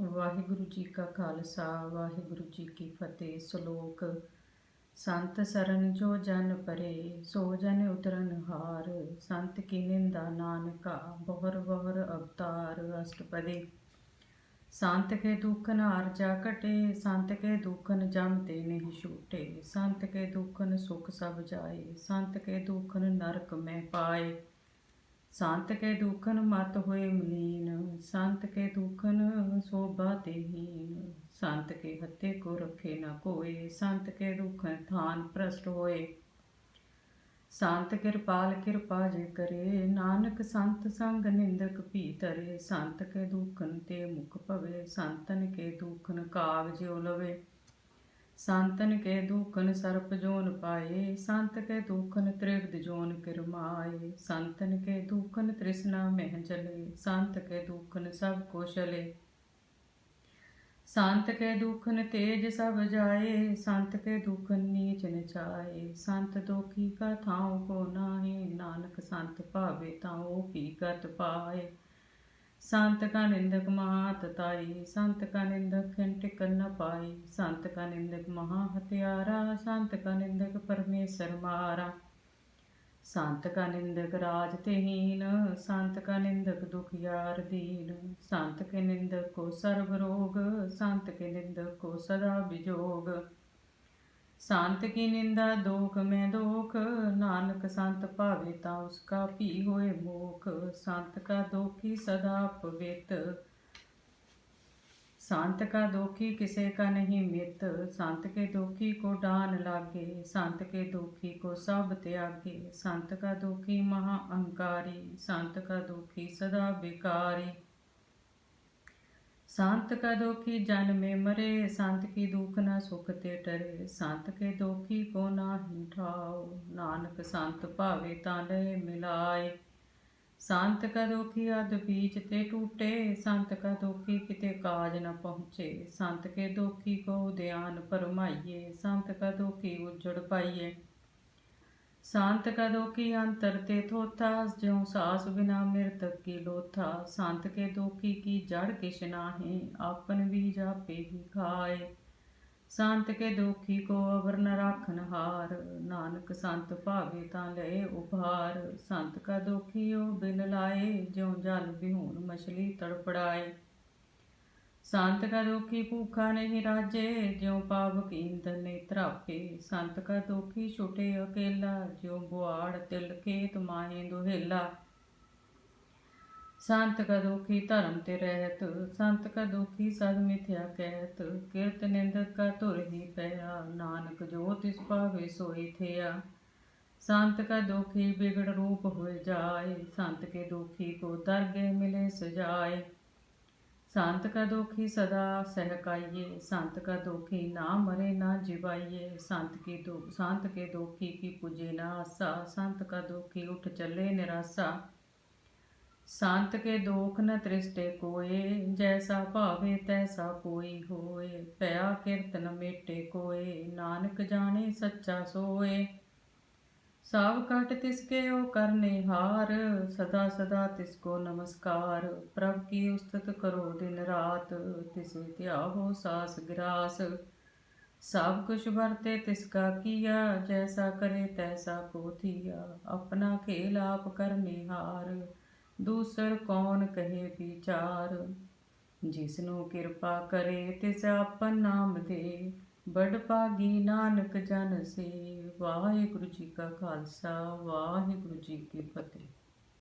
ਵਾਹਿਗੁਰੂ ਜੀ ਕਾ ਖਾਲਸਾ, ਵਾਹਿਗੁਰੂ ਜੀ ਕੀ ਫਤਿਹ। ਸ਼ਲੋਕ, ਸੰਤ ਸਰਨ ਜੋ ਜਨ ਪਰੇ, ਸੋ ਜਨ ਉਤਰਨ ਹਾਰ। ਸੰਤ ਕੀ ਨਿੰਦਾ ਨਾਨਕਾ, ਬਹੁਰ ਬਹੁਰ ਅਵਤਾਰ ਅਸ਼ਟਪਦੀ। ਸੰਤ ਕੇ ਦੁਖਨ ਜਾ ਘਟੇ, ਸੰਤ ਕੇ ਦੁਖਨ ਜਮ ਤੇ ਨਹੀਂ ਛੂਟੇ। ਸੰਤ ਕੇ ਦੁਖਨ ਸੁਖ ਸਭ ਜਾਏ, ਸੰਤ ਕੇ ਦੁਖਨ ਨਰਕ ਮੈਂ ਪਾਏ। ਸੰਤ ਕੇ ਦੁਖਨ ਮਤ ਹੋਏ ਮਲੀਨ, ਸੰਤ ਕੇ ਦੁਖਨ ਸੋਭਾ ਤੇਹੀਨ ਸੰਤ ਕੇ ਹੱਤੇ ਕੋ ਰਖੇ ਨਾ ਕੋਏ, ਸੰਤ ਕੇ ਦੁਖਨ ਥਾਨ ਪ੍ਰਸਟ ਹੋਏ। ਸੰਤ ਕਿਰਪਾਲ ਕਿਰਪਾ ਜੇ ਕਰੇ, ਨਾਨਕ ਸੰਤ ਸੰਗ ਨਿੰਦਕ ਭੀ ਤਰੇ ਸੰਤ ਕੇ ਦੁਖਨ ਤੇ ਮੁਖ ਭਵੇ, ਸੰਤਨ ਕੇ ਦੁਖਨ ਕਾਗ ਜਿਉ ਲਵੇ। ਸੰਤਨ ਕੇ ਦੁਖਨ ਸਰਪ ਜੋਨ ਪਾਏ, ਸੰਤ ਕੇ ਦੁਖਨ ਤ੍ਰਿਗਦ ਜੋਨ ਕਿਰਮਾਏ, ਸੰਤਨ ਕੇ ਦੁਖਨ ਤ੍ਰਿਸ਼ਨਾ ਮਹਿ ਜਲੇ, ਸੰਤ ਕੇ ਦੁਖਨ ਸਭ ਕੁਸ਼ਲੇ। ਸੰਤ ਕੇ ਦੁਖਨ ਤੇਜ ਸਭ ਜਾਏ, ਸੰਤ ਕੇ ਦੁਖਨ ਨੀਚ ਨਚਾਏ, ਸੰਤ ਦੁਖੀ ਕਾ ਥਾਉ ਕੋ ਨਾਹੀ, ਨਾਨਕ ਸੰਤ ਭਾਵੇ ਤਾਉ ਪੀ ਗਤ ਪਾਏ। ਸੰਤ ਕਾ ਨਿੰਦਕ ਮਹਾਤ ਤਾਈ, ਸੰਤ ਕਾ ਨਿੰਦਕ ਖਿਨ ਟਿਕਨ ਪਾਈ, ਸੰਤ ਕਾ ਨਿੰਦਕ ਮਹਾ ਹਤਿਆਰਾ, ਸੰਤ ਕਾ ਨਿੰਦਕ ਪਰਮੇਸ਼ਰ ਮਾਰਾ। ਸੰਤ ਕਾ ਨਿੰਦਕ ਰਾਜ ਤੇ ਸੰਤ ਕਾ ਨਿੰਦਕ ਦੁਖਿਆਰ ਦੀਨ। ਸੰਤ ਕੇ ਨਿੰਦਕ ਕੋ ਸਰਬ ਰੋਗ, ਸੰਤ ਕੇ ਨਿੰਦਕ ਕੋ ਸਦਾ ਵਿਜੋਗ ਸੰਤ ਕੀ ਨਿੰਦਾ ਦੋਖ, ਮੈਂ ਦੋਖ। ਨਾਨਕ ਸੰਤ ਭਾਵੇ ਤਾਂ ਉਸ ਕਾ ਭੀ ਹੋਏ ਮੋਖ। ਸੰਤ ਕਾ ਦੋਖੀ ਸਦਾ ਪਵਿੱਤ। ਸੰਤ ਕਾ ਦੋਖੀ ਕਿਸੇ ਕਾ ਨਹੀਂ ਮਿਤ। ਸੰਤ ਕੇ ਦੋਖੀ ਕੋ ਡਾਨ ਲਾਗੇ। ਸੰਤ ਕੇ ਦੋਖੀ ਕੋ ਸਭ ਤਿਆਗੇ। ਸੰਤ ਕਾ ਦੋਖੀ ਮਹਾ ਅਹੰਕਾਰੀ ਸੰਤ ਕਾ ਦੋਖੀ ਸਦਾ ਵਿਕਾਰੀ संत का दोखी जन में मरे संत की दुख न सुख ते टरे संत के दोखी को ना ठाओ नानक संत भावे ताले मिलाए ਸੰਤ ਕਾ ਦੁਖੀ ਅਦ ਬੀਜ ਤੇ ਟੂਟੇ ਸੰਤ ਕਾ ਦੁਖੀ ਕਿਤੇ ਕਾਜ ਨ ਪਹੁੰਚੇ ਸੰਤ ਕੇ ਦੁਖੀ ਕੋ ਧਿਆਨ ਪਰਮਾਈਏ ਸੰਤ ਕਾ ਦੁਖੀ ਉਜੜ ਪਾਈਏ ਸੰਤ ਕਾ ਦੁਖੀ ਅੰਤਰ ਤੇ ਥੋਥਾ, ਜਿਉ ਸਾਸ ਬਿਨਾ ਮਿਰਤਕ ਕੀ ਲੋਥਾ। ਸੰਤ ਕੇ ਦੋਖੀ ਕੀ ਜੜ ਕਿਛ ਨਾਹੀ, ਆਪਨ ਬੀਜ ਆਪੇ ਹੀ ਖਾਏ। ਸੰਤ ਕੇ ਦੋਖੀ ਕੋ ਅਵਰ ਨ ਰਾਖਨ ਹਾਰ, ਨਾਨਕ ਸੰਤ ਭਾਵੇ ਤਾਂ ਲਏ ਉਭਾਰ। ਸੰਤ ਕਾ ਦੋਖੀ ਉਹ ਬਿਨ ਲਾਏ, ਜਿਉ ਜਲ ਬਿਹੂਨ ਮਛਲੀ ਤੜਪੜਾਏ। ਸੰਤ ਕਾ ਦੁਖੀ ਭੂਖਾ ਨਹੀਂ ਰਾਜੇ, ਜਿਉ ਪਾਵਕ ਇੰਦਨ ਨੇ ਧਰਾਪੇ। ਸੰਤ ਕਾ ਦੁਖੀ ਛੁਟੇ ਅਕੇਲਾ, ਜਿਉ ਬੁਆੜ ਤਿਲ ਖੇਤ ਮਾਹੇ ਦੁਹੇਲਾ। ਸੰਤ ਕਾ ਦੁਖੀ ਧਰਮ ਤੇ ਰਹਿਤ, ਸੰਤ ਕਾ ਦੁਖੀ ਸਦ ਮਿਥਿਆ ਕਹਿਤ ਕਿਰਤ ਨਿੰਦਕ ਕਾ ਧੁਰ ਹੀ ਪਿਆ, ਨਾਨਕ ਜੋ ਤਿਸ ਭਾਵੇ ਸੋਈ ਥਿਆ। ਸੰਤ ਕਾ ਦੁਖੀ ਬਿਗੜ ਰੂਪ ਹੋਏ ਜਾਏ, ਸੰਤ ਕੇ ਦੁਖੀ ਕੋ ਦਰਗੇ ਮਿਲੇ ਸਜਾਏ। ਸੰਤ ਕਾ ਦੁਖੀ ਸਦਾ ਸਹਿਕਾਈਏ? ਸੰਤ ਕਾ ਦੁਖੀ ਨਾ ਮਰੇ, ਨਾ ਜਿਵਾਈਏ? ਸੰਤ ਕੀ ਦੁਖ ਸੰਤ ਕੇ ਦੁਖੀ ਕੀ ਪੁਜੇ ਨਾ ਆਸਾ? ਸੰਤ ਕਾ ਦੁਖੀ ਉਠ ਚੱਲੇ ਨਿਰਾਸਾ? ਸੰਤ ਕੇ ਦੋਖ ਨ ਤ੍ਰਿਸ਼ਟੇ ਕੋਏ, ਜੈਸਾ ਭਾਵੇ ਤੈਸਾ ਕੋਈ ਹੋਏ। ਭਇਆ ਕੀਰਤਨ ਮੇਟੇ ਕੋਏ, ਨਾਨਕ ਜਾਣੇ ਸੱਚਾ ਸੋਏ। ਸਭ ਕਟ ਤਿਸਕੇ ਉਹ ਕਰਨੇ ਹਾਰ, ਸਦਾ ਸਦਾ ਤਿਸਕੋ ਨਮਸਕਾਰ। ਪ੍ਰਭ ਕੀ ਉਸਤਤ ਕਰੋ ਦਿਨ ਰਾਤ, ਤਿਸੇ ਧਿਆਵੋ ਸਾਸ ਗਿਰਾਸ। ਸਭ ਕੁਛ ਵਰਤੇ ਤਿਸਕਾ ਕੀਆ, ਜੈਸਾ ਕਰੇ ਤੈਸਾ ਕੋ ਥੀਆ। ਆਪਣਾ ਖੇਲ ਆਪ ਕਰਨੇ ਹਾਰ, ਦੂਸਰ ਕੌਣ ਕਹੇ ਵਿਚਾਰ। ਜਿਸ ਨੂੰ ਕਿਰਪਾ ਕਰੇ ਤਿਸ ਆਪਨ ਨਾਮ ਦੇ ਬੜ ਭਾਗੀ ਨਾਨਕ ਜਨ ਸੇ ਵਾਹਿਗੁਰੂ ਜੀ ਕਾ ਖਾਲਸਾ ਵਾਹਿਗੁਰੂ ਜੀ ਕੀ ਫਤਿਹ।